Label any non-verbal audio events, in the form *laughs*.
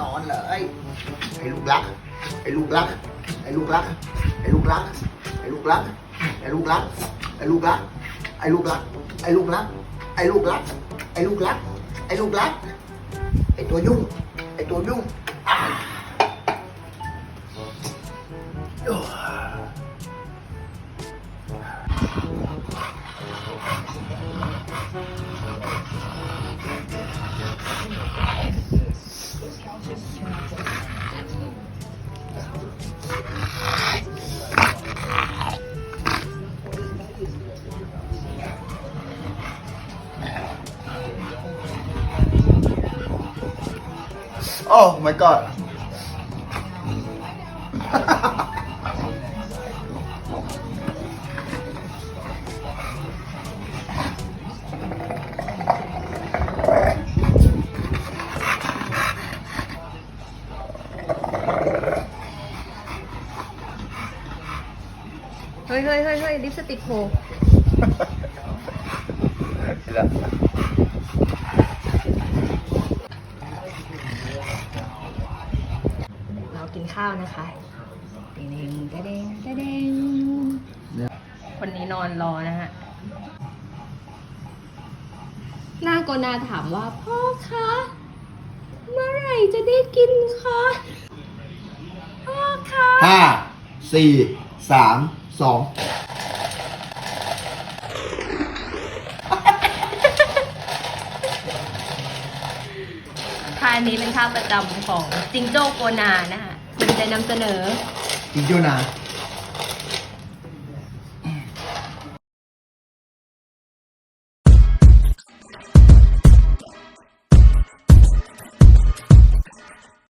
นอนเลย ไอ้ลูกรัก ไอ้ลูกรัก ไอ้ลูกรัก ไอ้ลูกรัก ไอ้ลูกรัก ไอ้ลูกรัก ไอ้ลูกรัก ไอ้ลูกรัก ไอ้ลูกรัก ไอ้ลูกรัก ไอ้ลูกรัก ไอ้ลูกรัก ไอ้ตัวยุ่ง ไอ้ตัวยุ่ง Oh my god. *laughs* เฮ้ยเฮ้ยเฮ้ยเฮ้ยลิปสติกโผล่เรากินข้าวนะคะเด้งเด้งเด้งเด้งคนนี้นอนรอนะฮะ หน้าโกนาถามว่าพ่อคะ เมื่อไหร่จะได้กินคะ พ่อคะห้าสี่สาม สองท่านี้เป็นท่าประจำของจิงโจ้โกนานะคะคุณจะนำเสนอจิงโจ้นา